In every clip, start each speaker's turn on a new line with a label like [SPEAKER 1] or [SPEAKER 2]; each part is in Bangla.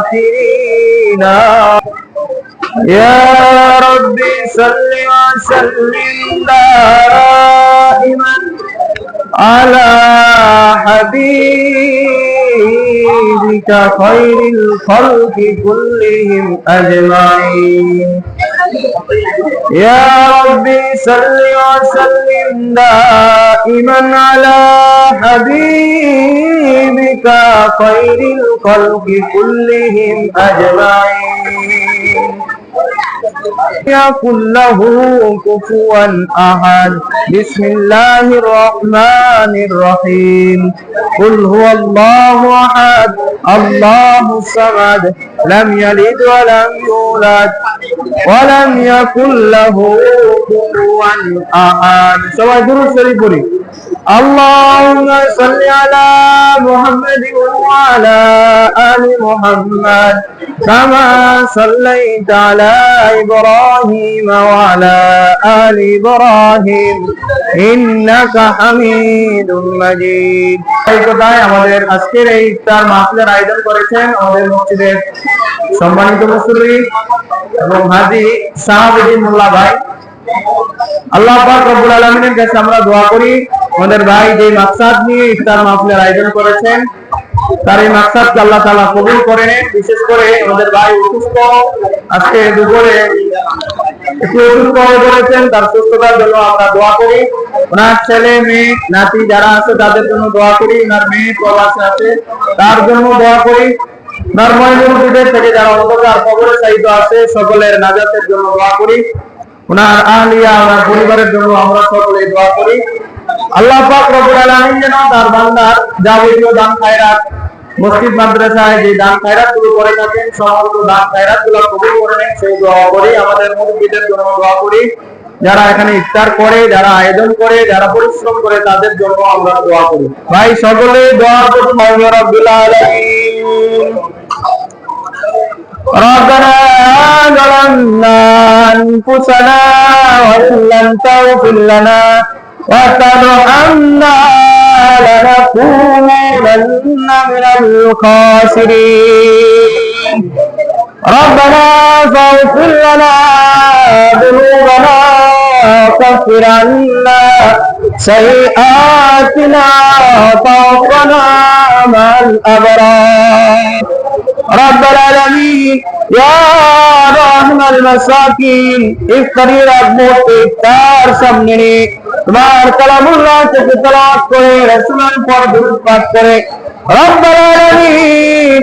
[SPEAKER 1] الساكرين. يا رب صل وسلم دائما على حبيبك خير الخلق كلهم أجمعين. يا ربي صل وسلم دائما على حبيبك خير الخلق كلهم أجمعين يكن له كفوا أحد بسم الله الرحمن الرحيم قل هو الله أحد الله الصمد لم يلد ولم يولد ولم يكن له كفوا أحد সবাই দুরূদ শরীফ পড়ি اللهم صل على محمد وعلى آل محمد كما صليت على إبراهيم وعلى آل إبراهيم إنك حميد مجيد এই কথায় আমাদের আজকের এই ইফতার মাহফিলের আয়োজন করেছেন আমাদের মসজিদের সম্মানিত মুসল্লি এবং হাজি সাহাবুদ্দিন মোল্লা ভাই ছেলে, মেয়ে, নাতি যারা আছে, তাদের জন্য মেয়ে আছে তার জন্য করি। যারা অন্ধকার আছে, সকলের নাজাতের জন্য দোয়া করি। ওনার আলিয়া ওনার পরিবারের জন্য আমরা সকলে দোয়া করি আল্লাহ পাক রব্বুল আলামিন যেন তার বান্দার যাবতীয় দান খায়রাত মসজিদ মাদ্রাসায় যে দান খায়রাত গুলো করে থাকেন সমস্ত দান খায়রাত গুলো কবুল করে নেন সেই দোয়া করি আমাদের মুরব্বীদের জন্য দোয়া করি যারা এখানে ইফতার করে যারা আয়োজন করে যারা পরিশ্রম করে তাদের জন্য আমরা দোয়া করি ভাই সকলে দোয়া করুন মহিলা রব্বুল আলামিন ربنا ظلمنا أنفسنا وإن لم تغفر لنا وترحمنا لنكونن من الخاسرين ربنا فاغفر لنا ذنوبنا وكفر عنا سيئاتنا وتوفنا مع الأبرار रब मसाकिन इस तरह रब इफ्तार সামনে তোমার কালামুল্লাহ থেকে তালাক করে রাসূলের পর দুরূদ পাঠ করে রব্বুল আলামিন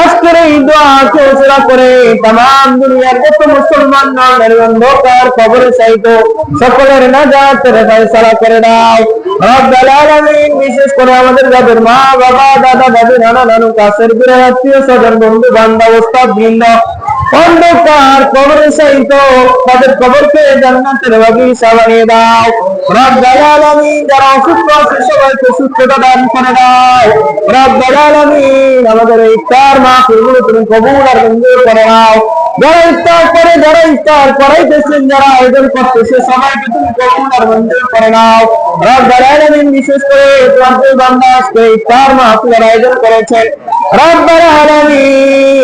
[SPEAKER 1] আজকের এই দোয়াকে উচরা করে তাম দুনিয়ার যত মুসলমান নামের অন্ধকার কবরে চাইত সকলের নাজাতের ফয়সালা করে দাও রব্বুল আলামিন, বিশেষ করে আমাদের যাদের মা, বাবা, দাদা দাদি নানা, নানু, কাছের বিরে আত্মীয় স্বজন, বন্ধু, বান্ধব, ওস্তাদ, বৃন্দ, অন্ধকার কবরে চাইত তাদের কবরকে জান্নাতের বাগিচা বানিয়ে দাও। রব্বুল আলামিন যারা অসুস্থ আছে আমাদের চার মাস এগুলো তুমি কবুল আর যারা আয়োজন করতেছে, সবাইকে তুমি কবুল আর মঞ্জুর করে নাও। বিশেষ করে তোমাদের বান্দা আজকে ইফতার মাহফিলের আয়োজন করেছেন রব্বুল আলামিন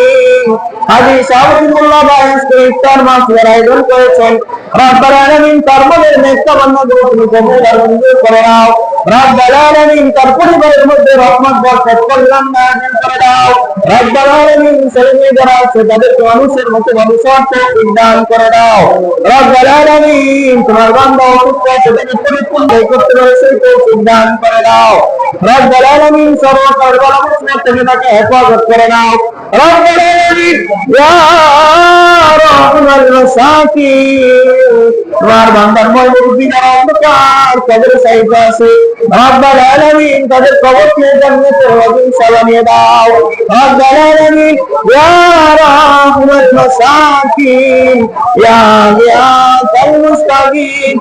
[SPEAKER 1] হাজি শাহবুল্লাহ ভাই ইফতার মাহফিলের আয়োজন করেছেন। রব্বুল আলামিন তার মনের নেকটা বান্দাগুলো তুমি কবুল আর মঞ্জুর করে নাও রব্বুল আলামিন তার পরিবারের মধ্যে রহমত বরকত, কল্যাণ নাযিল করে দাও। রব্বুল আলামিন ছেলে যারা আছে তাদেরকে মানুষের মতো মানুষ তৌফিক করে দাও। রব্বুল আলামিন তোমার বান্দা অসুস্থ আছে তাকে পরিপূর্ণ করতে পারে সেই তৌফিক করে দাও। সর্বকাল বলা মুসলিম থেকে তাকে হেফাজত করে নাও। রব্বুল আলামিন, ইয়া রাহমাল মাসাকিন তোমার বান্দার আর অন্ধকার কবর সাইফা আছে রব্বাল আলামিন তাদের কবরকে জান্নাতের বাগিচা বানিয়ে দাও। রব্বাল আলামিন, ইয়া রাহমাত মাসাকিন ইয়া গিয়াতাল মুস্তাগিন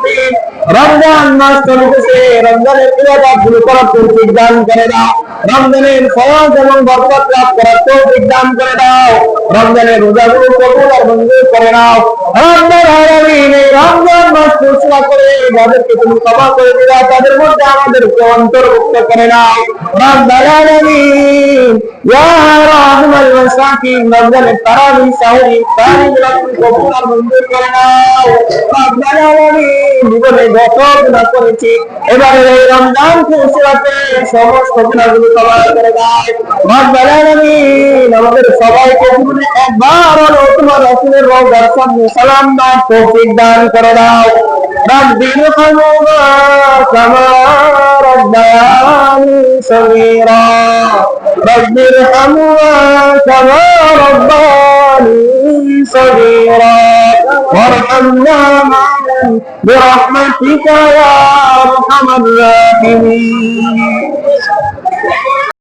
[SPEAKER 1] রমজান মাস চলতেছে রমজানের ইবাদতগুলো করার তৌফিক দান করে দাও। রমজানের ফরজ এবং বরকত লাভ করার তৌফিক দান করে দাও। রমজানের রোজাগুলো কবুল আর মঞ্জুর করে নাও। রব্বাল আলামিন রমজান মাস ঘোষণা করে যাদেরকে তুমি ক্ষমা করে দিলা তাদের মধ্যে আমাদেরকে অন্তর্ভুক্ত করে নাও। রব্বাল আলামিন ইয়া রাহমাল মাসাকিন, রমজানের তারাবি সাহরি তুমি কবুল করে নাও। রব্বাল আলামিন জীবনে যত গুনাহ করেছি এবারে এই রমজান ফুসরাতে সমস্ত গুনাহগুলো ক্ষমা করে দাও রব্বাল আলামিন আমাদের সবাইকে জীবনে একবার হলো তোমার রাসূলের রওজার সামনে সালাম দাও তৌফিক দান করে দাও رب ارحمهما كما ربياني صغيرا رب ارحمهما كما رباني صغيرا وارحمنا معهم برحمتك يا ارحم الراحمين